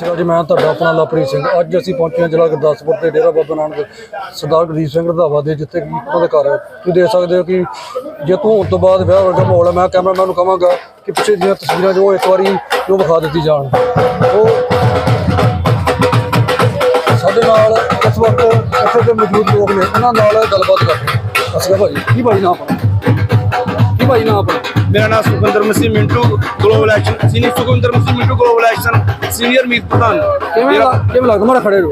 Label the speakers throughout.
Speaker 1: ਸਤਿ ਜੀ, ਮੈਂ ਤੁਹਾਡਾ ਆਪਣਾ ਲਵਪ੍ਰੀਤ ਸਿੰਘ। ਅੱਜ ਅਸੀਂ ਪਹੁੰਚੇ ਹਾਂ ਜ਼ਿਲ੍ਹਾ ਗੁਰਦਾਸਪੁਰ ਦੇ ਡੇਰਾ ਬਾਬਾ ਨਾਨਕ ਸਰਦਾਰ ਗੁਰਦੀਪ ਸਿੰਘ ਰੰਧਾਵਾ ਦੇ, ਜਿੱਥੇ ਕਿ ਉਹਨਾਂ ਦੇ ਘਰ ਹੈ। ਤੁਸੀਂ ਦੇਖ ਸਕਦੇ ਹੋ ਕਿ ਜੇ ਤੂੰ ਹੋਣ ਤੋਂ ਬਾਅਦ ਵਿਆਹ ਵਰਗਾ ਮਾਹੌਲ ਹੈ, ਮੈਂ ਕੈਮਰਾਮੈਨ ਨੂੰ ਕਹਾਂਗਾ ਕਿ ਪਿੱਛੇ ਦੀਆਂ ਤਸਵੀਰਾਂ ਜੋ ਇੱਕ ਵਾਰੀ ਜੋ ਵਿਖਾ ਦਿੱਤੀ ਜਾਣ। ਉਹ ਸਾਡੇ ਨਾਲ ਇਸ ਵਕਤ ਇੱਥੇ ਦੇ ਮੌਜੂਦ ਲੋਕ ਨੇ ਉਹਨਾਂ ਨਾਲ ਗੱਲਬਾਤ ਕਰਦੇ ਹਾਂ। ਅਸਗਾ ਭਾਜੀ, ਕੀ ਭਾਈ ਨਾਮ ਆਪਣਾ? ਕੀ ਭਾਈ ਨਾਮ ਆਪਣਾ?
Speaker 2: ਮੇਰਾ ਨਾਮ Sukhwinder Masih Mintu global action senior Sukhwinder Masih Mintu global action senior ਮੀਤ ਪ੍ਰਧਾਨ।
Speaker 1: ਕਿਵੇਂ ਲੱਗ- ਕਿਵੇਂ ਲੱਗਦਾ ਮਾੜਾ ਖੜੇ ਰਹੋ।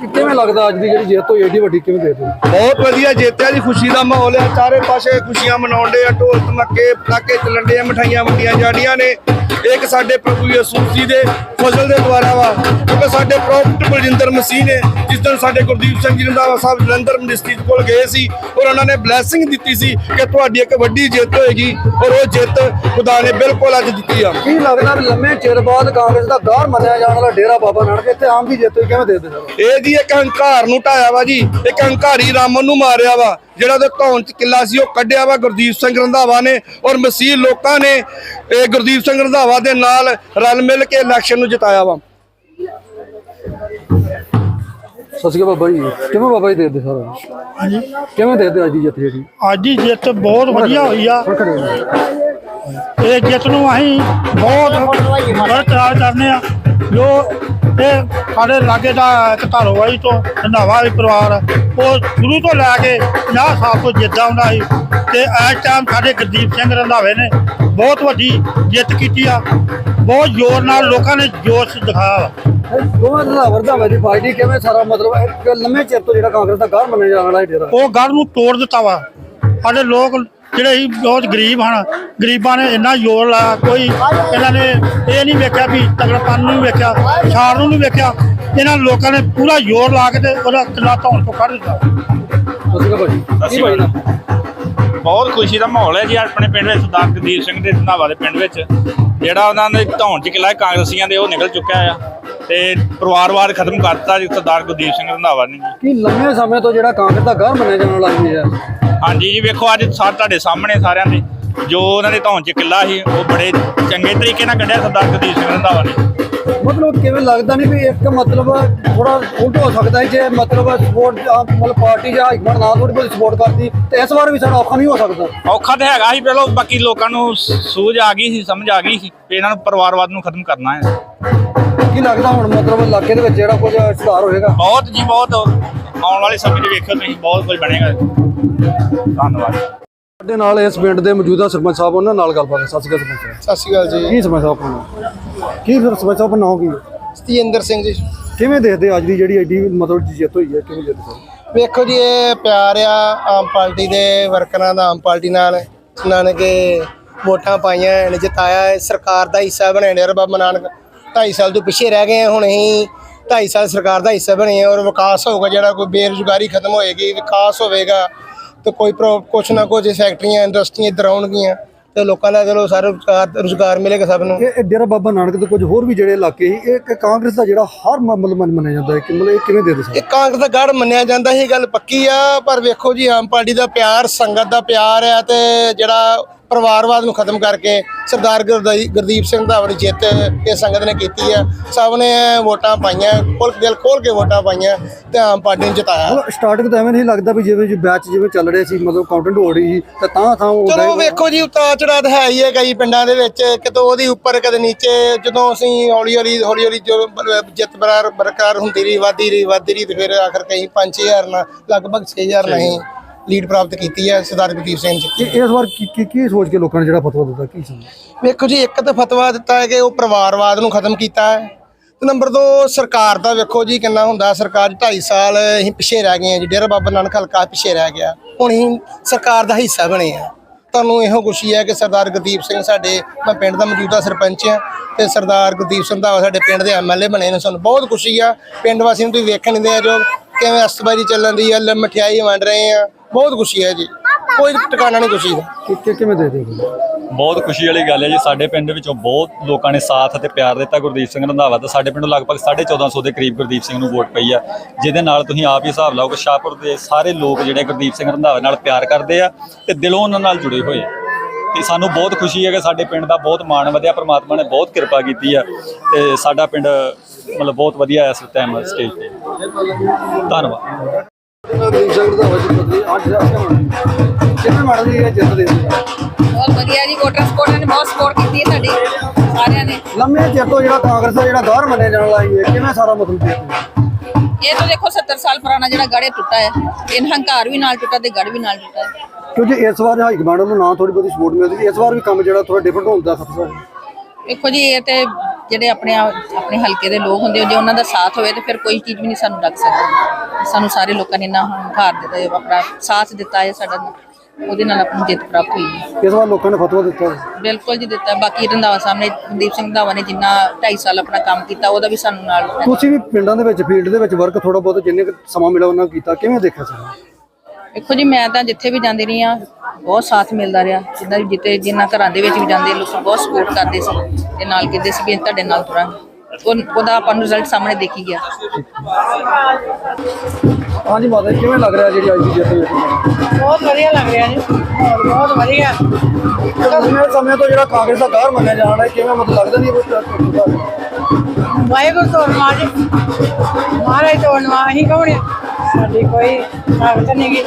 Speaker 1: ਕਿ ਕਿਵੇਂ ਲੱਗਦਾ ਅੱਜ ਦੀ ਜਿਹੜੀ ਜਿੱਤ ਹੋਈ ਏਡੀ ਵੱਡੀ ਕਿਵੇਂ ਦੇ ਦਿੱਤੀ
Speaker 2: ਬਹੁਤ ਵਧੀਆ ਜੇਤਿਆ ਦੀ ਖੁਸ਼ੀ ਦਾ ਮਾਹੌਲ ਹੈ ਚਾਰੇ ਪਾਸੇ ਖੁਸ਼ੀਆਂ ਮਨਾਉਂਦੇ ਆ ਢੋਲ ਧਮਾਕੇ ਪਟਾਕੇ ਚੱਲਣ ਦੇ ਆ ਮਠਾਈਆਂ ਵੰਡੀਆਂ ਜਾਂਦੀਆਂ ਨੇ। ਇੱਕ ਸਾਡੇ ਪ੍ਰਭੂ ਯਿਸੂ ਜੀ ਦੇ ਫਜ਼ਲ ਦੇ ਦੁਆਰਾ ਵਾ ਕਿਉਂਕਿ ਸਾਡੇ ਪ੍ਰੋਫਟ ਬਲਜਿੰਦਰ ਮਸੀਹ ਨੇ ਜਿਸ ਦਿਨ ਸਾਡੇ ਗੁਰਦੀਪ ਸਿੰਘ ਜੀ ਰੰਧਾਵਾ ਸਾਹਿਬ ਜਲੰਧਰ ਮਿਨਿਸਟਰੀ ਕੋਲ ਗਏ ਸੀ ਔਰ ਉਹਨਾਂ ਨੇ ਬਲੇਸਿੰਗ ਦਿੱਤੀ ਸੀ ਕਿ ਤੁਹਾਡੀ ਇੱਕ ਵੱਡੀ ਜਿੱਤ ਹੋਏਗੀ ਔਰ ਉਹ ਜਿੱਤ ਖੁਦਾ ਨੇ ਬਿਲਕੁਲ ਅੱਜ ਦਿੱਤੀ ਆ।
Speaker 1: ਕੀ ਲੱਗਦਾ ਲੰਮੇ ਚਿਰ ਬਾਅਦ ਕਾਂਗਰਸ ਦਾ ਗਾਰ ਮੰਨਿਆ ਜਾਣ ਵਾਲਾ ਡੇਰਾ ਬਾਬਾ ਨਾਨਕ ਇੱਥੇ ਆਮ ਦੀ ਜਿੱਤ ਹੋਈ ਕਿਵੇਂ ਦੇ ਦਿੱਤੇ
Speaker 2: ਇਹ ਜੀ ਇੱਕ ਹੰਕਾਰ ਨੂੰ ਢਾਇਆ ਵਾ ਜੀ ਇੱਕ ਹੰਕਾਰੀ ਰਾਮਨ ਨੂੰ ਮਾਰਿਆ ਵਾ ਜਿਹੜਾ ਉਹਦੇ ਧੌਣ ਚ ਕਿੱਲਾ ਸੀ ਉਹ ਕੱਢਿਆ ਵਾ ਗੁਰਦੀਪ ਸਿੰਘ ਰੰਧਾਵਾ ਨੇ ਔਰ ਮਸੀਹ ਲੋਕਾਂ ਨੇ ਇਹ ਗੁਰਦੀਪ ਸਿੰਘ ਰੰਧਾਵਾ ਦੇ ਨਾਲ ਰਲ ਮਿਲ ਕੇ ਇਲੈਕਸ਼ਨ ਨੂੰ ਜਿਤਾਇਆ ਵਾ।
Speaker 1: ਸਤਿ ਸ਼੍ਰੀ ਅਕਾਲ ਬਾਬਾ ਜੀ। ਕਿਵੇਂ ਬਾਬਾ ਜੀ ਦੇ ਦਿੱਤੇ ਸਾਰਾ?
Speaker 3: ਹਾਂਜੀ।
Speaker 1: ਕਿਵੇਂ ਦੇ ਦਿੱਤੇ ਅੱਜ ਦੀ ਜਿੱਤ ਜਿਹੜੀ?
Speaker 3: ਅੱਜ ਦੀ ਜਿੱਤ ਬਹੁਤ ਵਧੀਆ ਹੋਈ ਆ। ਇਹ ਜਿੱਤ ਨੂੰ ਅਸੀਂ ਬਹੁਤ ਬਰਕਰਾਰ ਕਰਨੇ ਆ। ਜੋ ਇਹ ਸਾਡੇ ਲਾਗੇ ਦਾ ਇੱਕ ਧਾਰੋਵਾਈ ਤੋਂ ਰੰਧਾਵਾ ਵੀ ਪਰਿਵਾਰ ਉਹ ਸ਼ੁਰੂ ਤੋਂ ਲੈ ਕੇ 50 ਸਾਲ ਤੋਂ ਜਿੱਦਾਂ ਹੁੰਦਾ ਸੀ। ਤੇ ਇਸ ਟਾਈਮ ਸਾਡੇ ਗੁਰਦੀਪ ਸਿੰਘ ਰੰਧਾਵੇ ਨੇ ਬਹੁਤ ਵੱਡੀ ਜਿੱਤ ਕੀਤੀ ਆ। ਬਹੁਤ ਜ਼ੋਰ ਨਾਲ ਲੋਕਾਂ ਨੇ ਜੋਸ਼ ਦਿਖਾਇਆ।
Speaker 1: ਦੋਵਾਂ ਦਾ ਦੀ ਪਾਰਟੀ ਕਿਵੇਂ ਸਾਰਾ ਮਤਲਬ ਇੱਕ ਲੰਮੇ ਚਿਰ ਤੋਂ ਜਿਹੜਾ ਕਾਂਗਰਸ ਦਾ ਗਾਰ ਮੰਨਿਆ ਜਾਣ ਵਾਲਾ ਇਹ ਡੇਰਾ
Speaker 3: ਉਹ ਗੱਲ ਨੂੰ ਤੋੜ ਦਿੱਤਾ ਵਾ। ਸਾਡੇ ਲੋਕ ਜਿਹੜੇ ਸੀ ਬਹੁਤ ਗਰੀਬ ਹਨ। ਗਰੀਬਾਂ ਨੇ ਇੰਨਾ ਜ਼ੋਰ ਲਾਇਆ ਕੋਈ ਇਹਨਾਂ ਨੇ ਇਹ ਨਹੀਂ ਵੇਖਿਆ ਵੀ ਤਗੜਪਨ ਨੂੰ ਵੇਖਿਆ ਛਾੜ ਨੂੰ ਨਹੀਂ ਵੇਖਿਆ। ਇਹਨਾਂ ਲੋਕਾਂ ਨੇ ਪੂਰਾ ਜ਼ੋਰ ਲਾ ਕੇ ਤੇ ਉਹਦਾ ਕਿਲਾ ਧੌਣ ਤੋਂ ਕੱਢ ਦਿੱਤਾ।
Speaker 1: ਸ਼੍ਰੀ
Speaker 4: ਬਹੁਤ ਖੁਸ਼ੀ ਦਾ ਮਾਹੌਲ ਹੈ ਜੀ ਆਪਣੇ ਪਿੰਡ ਵਿੱਚ ਸਰਦਾਰ ਗੁਰਦੀਪ ਸਿੰਘ ਦੇ ਧਨਾਵਾ ਦੇ ਪਿੰਡ ਵਿੱਚ। ਜਿਹੜਾ ਉਹਨਾਂ ਨੇ ਧੌਣ ਚ ਕਿਲਾ ਕਾਂਗਰਸੀਆਂ ਦੇ ਉਹ ਨਿਕਲ ਚੁੱਕਿਆ ਆ। ਤੇ ਪਰਿਵਾਰਵਾਦ ਖਤਮ ਕਰਤਾ ਜੀ ਸਰਦਾਰ ਗੁਰਦੀਪ ਸਿੰਘ ਰੰਧਾਵਾ ਨੇ ਜੀ।
Speaker 1: ਕੀ ਲੰਮੇ ਸਮੇਂ ਤੋਂ ਜਿਹੜਾ ਕਾਂਗਰਸ ਦਾ ਗਾਰ ਮੰਨਿਆ ਜਾਣ ਵਾਲਾ ਹੈ?
Speaker 4: ਹਾਂਜੀ ਜੀ ਵੇਖੋ ਅੱਜ ਸਾ ਤੁਹਾਡੇ ਸਾਹਮਣੇ ਸਾਰਿਆਂ ਦੇ। ਜੋ ਉਹਨਾਂ ਦੇ ਧੌਣ ਚ ਕਿਲਾ ਸੀ ਉਹ ਬੜੇ ਚੰਗੇ ਤਰੀਕੇ ਨਾਲ ਕੱਢਿਆ ਸਰਦਾਰ ਗੁਰਦੀਪ ਸਿੰਘ ਰੰਧਾਵਾ ਨੇ।
Speaker 1: ਮਤਲਬ ਕਿਵੇਂ ਲੱਗਦਾ ਨਹੀਂ ਵੀ ਇੱਕ ਮਤਲਬ ਥੋੜਾ ਉਲਟ ਹੋ ਸਕਦਾ ਜੇ ਮਤਲਬ ਸਪੋਰਟ ਮਤਲਬ ਪਾਰਟੀ ਜਾਂ ਹਾਈਕਮਾਂਡ ਨਾ ਥੋੜੀ ਬਹੁਤੀ ਸਪੋਰਟ ਕਰਦੀ ਤੇ ਇਸ ਵਾਰ ਵੀ ਸਾਡਾ ਔਖਾ ਨਹੀਂ ਹੋ ਸਕਦਾ?
Speaker 4: ਔਖਾ ਤਾਂ ਹੈਗਾ ਸੀ ਪਹਿਲਾਂ ਬਾਕੀ ਲੋਕਾਂ ਨੂੰ ਸੂਝ ਆ ਗਈ ਸੀ ਸਮਝ ਆ ਗਈ ਸੀ ਵੀ ਇਹਨਾਂ ਨੂੰ ਪਰਿਵਾਰਵਾਦ ਨੂੰ ਖਤਮ ਕਰਨਾ ਹੈ।
Speaker 1: ਕੀ ਲੱਗਦਾ ਹੁਣ ਮਤਲਬ ਇਲਾਕੇ ਦੇ ਵਿੱਚ ਜਿਹੜਾ ਕੁਝ ਸੁਧਾਰ ਹੋਏਗਾ?
Speaker 4: ਬਹੁਤ ਜੀ ਬਹੁਤ ਆਉਣ ਵਾਲੇ ਸਮੇਂ 'ਚ ਵੇਖਿਓ ਤੁਸੀਂ ਬਹੁਤ ਕੁਝ ਬਣੇਗਾ। ਧੰਨਵਾਦ।
Speaker 1: ਸਾਡੇ ਨਾਲ ਇਸ ਪਿੰਡ ਦੇ ਮੌਜੂਦਾ ਸਰਪੰਚ ਸਾਹਿਬ ਉਹਨਾਂ ਨਾਲ ਗੱਲਬਾਤ ਹੈ। ਸਤਿ ਸ਼੍ਰੀ ਅਕਾਲ ਸਰਪੰਚ ਸਾਹਿਬ।
Speaker 2: ਸਤਿ ਸ਼੍ਰੀ ਅਕਾਲ ਜੀ।
Speaker 1: ਕੀ ਸਰਪੰਚ ਸਾਹਿਬ ਆਪਣਾ? ਕੀ ਫਿਰ ਸਰਪੰਚ ਸਾਹਿਬ ਨਾਮ ਕੀ? ਹੈ?
Speaker 2: ਸਤਿੰਦਰ ਸਿੰਘ ਜੀ।
Speaker 1: ਕਿਵੇਂ ਦੇਖਦੇ ਅੱਜ ਦੀ ਜਿਹੜੀ ਐਡੀ ਮਤਲਬ ਜਿੱਤ ਹੋਈ ਹੈ? ਕਿਵੇਂ ਦੇਖਦੇ ਸਰ
Speaker 5: ਵੇਖੋ ਜੀ ਇਹ ਪਿਆਰ ਆ ਆਮ ਪਾਰਟੀ ਦੇ ਵਰਕਰਾਂ ਦਾ ਆਮ ਪਾਰਟੀ ਨਾਲ। ਜਿਨ੍ਹਾਂ ਨੇ ਕਿ ਵੋਟਾਂ ਪਾਈਆਂ ਨੇ ਜਿਤਾਇਆ। ਹੈ ਸਰਕਾਰ ਦਾ ਹਿੱਸਾ ਬਣੇ ਨੇ ਬਾਬਾ ਨਾਨਕ। 2.5 ਸਾਲ ਤੋਂ ਪਿੱਛੇ ਰਹਿ ਗਏ ਹਾਂ, ਹੁਣ ਅਸੀਂ 2.5 ਸਾਲ ਸਰਕਾਰ ਦਾ ਹਿੱਸਾ ਬਣੇ ਹਾਂ ਔਰ ਵਿਕਾਸ ਹੋਊਗਾ ਜਿਹੜਾ ਕੋਈ ਬੇਰੁਜ਼ਗਾਰੀ ਖਤਮ ਹੋਏਗੀ ਵਿਕਾਸ ਹੋਵੇਗਾ। ਤੇ ਕੋਈ ਕੁਛ ਨਾ ਕੁਛ ਫੈਕਟਰੀਆਂ ਇੰਡਸਟਰੀਆਂ ਇੱਧਰ ਆਉਣਗੀਆਂ ਤੇ ਲੋਕਾਂ ਦਾ ਚਲੋ ਸਾਰਾ ਰੁਜ਼ਗਾਰ ਰੁਜ਼ਗਾਰ ਮਿਲੇਗਾ ਸਭ ਨੂੰ।
Speaker 1: ਇਹ ਡੇਰਾ ਬਾਬਾ ਨਾਨਕ ਦੇ ਕੁਝ ਹੋਰ ਵੀ ਜਿਹੜੇ ਇਲਾਕੇ ਸੀ ਇਹ ਕਾਂਗਰਸ ਦਾ ਜਿਹੜਾ ਹਰ ਮੰਨ- ਮੰਨਿਆ ਜਾਂਦਾ ਹੈ ਕਿ ਮਤਲਬ ਇਹ ਕਿਵੇਂ ਦੇ ਦੇ
Speaker 5: ਇਹ ਕਾਂਗਰਸ ਦਾ ਗੜ ਮੰਨਿਆ ਜਾਂਦਾ ਇਹ ਗੱਲ ਪੱਕੀ ਆ ਪਰ ਵੇਖੋ ਜੀ ਆਮ ਪਾਰਟੀ ਦਾ ਪਿਆਰ ਸੰਗਤ ਦਾ ਪਿਆਰ ਆ ਤੇ ਜਿਹੜਾ ਪਰਿਵਾਰਵਾਦ ਨੂੰ ਖਤਮ ਕਰਕੇ ਸਰਦਾਰ ਗੁਰਦੀਪ ਸਿੰਘ ਦਾ ਆਪਣੀ ਜਿੱਤ ਇਹ ਸੰਗਤ ਨੇ ਕੀਤੀ ਆ ਸਭ ਨੇ ਵੋਟਾਂ ਪਾਈਆਂ ਖੋਲ ਦਿਲ ਖੋਲ ਕੇ ਵੋਟਾਂ ਪਾਈਆਂ ਤੇ ਆਮ ਪਾਰਟੀ ਨੂੰ ਜਿਤਾਇਆ।
Speaker 1: ਸਟਾਰਟਿੰਗ ਤਾਂ ਐਵੇਂ ਨਹੀਂ ਲੱਗਦਾ ਵੀ ਜਿਵੇਂ ਬੈਚ ਜਿਵੇਂ ਚੱਲ ਰਹੇ ਸੀ ਮਤਲਬ ਕਾਊਂਟੈਂਟ ਹੋ ਰਹੀ ਸੀ ਤਾਂ ਤਾਂ ਥਾਂ
Speaker 5: ਚਲੋ ਵੇਖੋ ਜੀ ਉਤਾਰ ਚੜਾਅ ਤਾਂ ਹੈ ਹੀ ਹੈ ਕਈ ਪਿੰਡਾਂ ਦੇ ਵਿੱਚ ਕਿਤੋਂ ਉਹਦੀ ਉੱਪਰ ਕਦੇ ਨੀਚੇ ਜਦੋਂ ਅਸੀਂ ਹੌਲੀ ਹੌਲੀ ਹੌਲੀ ਹੌਲੀ ਜੋ ਜਿੱਤ ਬਰਾਰ ਬਰਕਰਾਰ ਹੁੰਦੀ ਰਹੀ ਵਾਦੀ ਰਹੀ ਵਾਦੀ ਰਹੀ ਤੇ ਫਿਰ ਆਖਰ ਕਈ 5-6000 ਨਾਲ ਲਗਭਗ 6000 ਨਹੀਂ। ਲੀਡ ਪ੍ਰਾਪਤ ਕੀਤੀ ਹੈ ਸਰਦਾਰ ਗੁਰਦੀਪ ਸਿੰਘ ਜੀ।
Speaker 1: ਕਿ ਇਸ ਵਾਰ ਕੀ ਕੀ ਕੀ ਸੋਚ ਕੇ ਲੋਕਾਂ ਨੇ ਜਿਹੜਾ ਫਤਵਾ ਦਿੱਤਾ? ਕੀ ਸਮਝ
Speaker 5: ਵੇਖੋ ਜੀ ਇੱਕ ਤਾਂ ਫਤਵਾ ਦਿੱਤਾ ਹੈ ਕਿ ਉਹ ਪਰਿਵਾਰਵਾਦ ਨੂੰ ਖਤਮ ਕੀਤਾ ਹੈ। ਤੇ ਨੰਬਰ 2 ਸਰਕਾਰ ਦਾ ਵੇਖੋ ਜੀ ਕਿੰਨਾ ਹੁੰਦਾ ਸਰਕਾਰ 2.5 ਸਾਲ ਅਸੀਂ ਪਿੱਛੇ ਰਹਿ ਗਏ ਹਾਂ ਜੀ। ਡੇਰਾ ਬਾਬਾ ਨਾਨਕ ਹਲਕਾ ਪਿੱਛੇ ਰਹਿ ਗਿਆ। ਹੁਣ ਅਸੀਂ ਸਰਕਾਰ ਦਾ ਹਿੱਸਾ ਬਣੇ ਆ ਤੁਹਾਨੂੰ ਇਹੋ ਖੁਸ਼ੀ ਹੈ ਕਿ ਸਰਦਾਰ ਗੁਰਦੀਪ ਸਿੰਘ ਸਾਡੇ ਮੈਂ ਪਿੰਡ ਦਾ ਮੌਜੂਦਾ ਸਰਪੰਚ ਹਾਂ ਤੇ ਸਰਦਾਰ ਗੁਰਦੀਪ ਸਿੰਘ ਦਾ ਸਾਡੇ ਪਿੰਡ ਦੇ ਐਮਐਲਏ ਬਣੇ ਨੇ। ਸਾਨੂੰ ਬਹੁਤ ਖੁਸ਼ੀ ਆ। ਪਿੰਡ ਵਾਸੀਆਂ ਨੂੰ ਤੁਸੀਂ ਵੇਖਣ ਦਿੰਦੇ ਆ ਜੋ ਕਿਵੇਂ ਅਸਤਬਾਜੀ ਚੱਲਣ ਦੀ ਆ ਮਠਿਆਈ ਵੰਡ ਰਹੇ ਆ। ਬਹੁਤ ਖੁਸ਼ੀ ਹੈ ਜੀ। ਕੋਈ ਟਿਕਾਣਾ ਨਹੀਂ ਖੁਸ਼ੀ ਦਾ।
Speaker 1: ਕਿ ਕਿ- ਕਿਵੇਂ ਦੇ ਦੇ?
Speaker 6: ਬਹੁਤ ਖੁਸ਼ੀ ਵਾਲੀ ਗੱਲ ਹੈ ਜੀ ਸਾਡੇ ਪਿੰਡ ਵਿੱਚੋਂ ਬਹੁਤ ਲੋਕਾਂ ਨੇ ਸਾਥ ਅਤੇ ਪਿਆਰ ਦਿੱਤਾ ਗੁਰਦੀਪ ਸਿੰਘ ਰੰਧਾਵਾ ਦਾ। ਸਾਡੇ ਪਿੰਡੋਂ ਲਗਭਗ 1450 ਦੇ ਕਰੀਬ ਗੁਰਦੀਪ ਸਿੰਘ ਨੂੰ ਵੋਟ ਪਈ ਆ ਜਿਹਦੇ ਨਾਲ ਤੁਸੀਂ ਆਪ ਹੀ ਹਿਸਾਬ ਲਾਓ ਕਿ ਸ਼ਾਹਪੁਰ ਦੇ ਸਾਰੇ ਲੋਕ ਜਿਹੜੇ ਗੁਰਦੀਪ ਸਿੰਘ ਰੰਧਾਵਾ ਨਾਲ ਪਿਆਰ ਕਰਦੇ ਆ ਤੇ ਦਿਲੋਂ ਉਹਨਾਂ ਨਾਲ ਜੁੜੇ ਹੋਏ ਆ। ਤੇ ਸਾਨੂੰ ਬਹੁਤ ਖੁਸ਼ੀ ਹੈ ਕਿ ਸਾਡੇ ਪਿੰਡ ਦਾ ਬਹੁਤ ਮਾਣ ਵਧਿਆ ਪ੍ਰਮਾਤਮਾ ਨੇ ਬਹੁਤ ਕਿਰਪਾ ਕੀਤੀ ਆ ਤੇ ਸਾਡਾ ਪਿੰਡ ਮਤਲਬ ਬਹੁਤ ਵਧੀਆ ਇਸ ਟਾਈਮ ਸਟੇਜ ਤੇ ਧੰਨਵਾਦ।
Speaker 1: ਸਿੰਘ ਰੰਧਾਵਾ ਜੀ ਅੱਜ ਕਿਵੇਂ ਮਾਰਦੀ ਹੈ ਜਿੱਤ ਦੇ
Speaker 7: ਬਹੁਤ ਵਧੀਆ ਜੀ ਵੋਟਰ ਸਪੋਰਟ ਨੇ ਬਹੁਤ ਸਪੋਰਟ ਕੀਤੀ ਹੈ ਸਾਡੀ ਸਾਰਿਆਂ ਨੇ।
Speaker 1: ਲੰਮੇ ਚਿਰ ਤੋਂ ਜਿਹੜਾ ਕਾਂਗਰਸ ਦਾ ਜਿਹੜਾ ਗੌਰ ਮੰਨਿਆ ਜਾਣ ਲੱਗੀ ਹੈ ਕਿਵੇਂ ਸਾਰਾ ਮਤਲਬ
Speaker 7: ਇਹ ਤਾਂ ਦੇਖੋ 70 ਸਾਲ ਪੁਰਾਣਾ ਜਿਹੜਾ ਗੜੇ ਟੁੱਟਾ ਹੈ। ਇਹ ਹੰਕਾਰ ਵੀ ਨਾਲ ਟੁੱਟਾ ਤੇ ਗੜ ਵੀ ਨਾਲ ਟੁੱਟਾ ਹੈ।
Speaker 1: ਕਿਉਂਕਿ ਇਸ ਵਾਰ ਹਾਈ ਕਮਾਂਡ ਨੂੰ ਨਾ ਥੋੜੀ ਬਹੁਤੀ ਸਪੋਰਟ ਮਿਲਦੀ ਇਸ ਵਾਰ ਵੀ ਕੰਮ ਜਿਹੜਾ ਥੋੜਾ ਡਿਫਰੈਂਟ ਹੁੰਦਾ ਹੈ
Speaker 7: ਦੇਖੋ ਜੀ ਇਹ ਤੇ ਜਿਹੜੇ ਆਪਣੇ ਆਪਣੇ ਹਲਕੇ ਦੇ ਲੋਕ ਹੁੰਦੇ ਜੇ ਉਹਨਾਂ ਦਾ ਸਾਥ ਹੋਵੇ ਤੇ ਫਿਰ ਕੋਈ ਚੀਜ਼ ਵੀ ਨਹੀਂ ਸਾਨੂੰ ਡੱਕ ਸਕਦੀ। ਸਾਨੂੰ ਸਾਰੇ ਲੋਕਾਂ ਨੇ ਇੰਨਾ ਹੰਕਾਰ ਦਿੱਤਾ ਆਪਣਾ ਸਾਥ ਦਿੱਤਾ ਹੈ ਸਾਡਾ। ਉਹਦੇ ਨਾਲ ਆਪਣੀ ਜਿੱਤ ਪ੍ਰਾਪਤ ਹੋਈ ਹੈ।
Speaker 1: ਇਸ ਵਾਰ ਲੋਕਾਂ ਨੇ ਫਤਵਾ ਦਿੱਤਾ।
Speaker 7: ਬਿਲਕੁਲ ਜੀ ਦਿੱਤਾ। ਬਾਕੀ ਰੰਧਾਵਾ ਸਾਹਿਬ ਨੇ ਕੁਲਦੀਪ ਸਿੰਘ ਰੰਧਾਵਾ ਨੇ ਜਿੰਨਾ 2.5 ਸਾਲ ਆਪਣਾ ਕੰਮ ਕੀਤਾ ਉਹਦਾ ਵੀ ਸਾਨੂੰ ਨਾਲ
Speaker 1: ਤੁਸੀਂ ਵੀ ਪਿੰਡਾਂ ਦੇ ਵਿੱਚ ਫੀਲਡ ਦੇ ਵਿੱਚ ਵਰਕ ਥੋੜਾ ਬਹੁਤ ਜਿੰਨੇ ਸਮਾਂ ਮਿਲਿਆ ਉਹਨਾਂ ਕੀਤਾ। ਕਿਵੇਂ ਦੇਖਿਆ ਸੀ
Speaker 7: ਦੇਖੋ ਜੀ ਮੈਂ ਤਾਂ ਜਿੱਥੇ ਵੀ ਜਾਂਦੀ ਰਹੀ ਆ ਬਹੁਤ ਸਾਥ ਮਿਲਦਾ ਰਿਹਾ। ਜਿੱਦਾਂ ਵੀ ਜਿੱਤੇ ਜਿੰਨਾ ਘਰਾਂ ਦੇ ਵਿੱਚ ਵੀ ਜਾਂਦੇ ਲੋਕ ਬਹੁਤ ਸਪੋਰਟ ਕਰਦੇ ਸੀ ਤੇ ਨਾਲ ਕਹਿੰਦੇ ਸੀ ਵੀ ਅਸੀਂ ਤੁਹਾਡੇ ਨਾਲ ਤੁਰਾਂਗੇ। ਉਹ- ਉਹਦਾ ਆਪਾਂ ਨੂੰ ਰਿਜ਼ਲਟ ਸਾਹਮਣੇ ਦੇਖੀ ਗਿਆ।
Speaker 1: ਹਾਂਜੀ ਮਾਤਾ ਕਿਵੇਂ ਲੱਗ ਰਿਹਾ ਜਿਹੜੀ ਅੱਜ ਦੀ ਜਿੱਤ
Speaker 8: ਬਹੁਤ ਵਧੀਆ ਲੱਗ ਰਿਹਾ ਜੀ। ਬਹੁਤ ਵਧੀਆ।
Speaker 1: ਕਿੰਨੇ ਸਮੇਂ ਤੋਂ ਜਿਹੜਾ ਕਾਂਗਰਸ ਦਾ ਗੌਰ ਮੰਨਿਆ ਜਾਣ ਰਿਹਾ ਕਿਵੇਂ ਮਤਲਬ ਲੱਗਦਾ ਨਹੀਂ ਕੋਈ
Speaker 8: ਵਾਹਿਗੁਰੂ ਧੰਨਵਾਦ ਜੀ। ਮਹਾਰਾਜ ਧੰਨਵਾਦ ਅਸੀਂ ਕੌਣ ਆ? ਸਾਡੀ ਕੋਈ ਤਾਕਤ ਨਹੀਂ ਗੀ।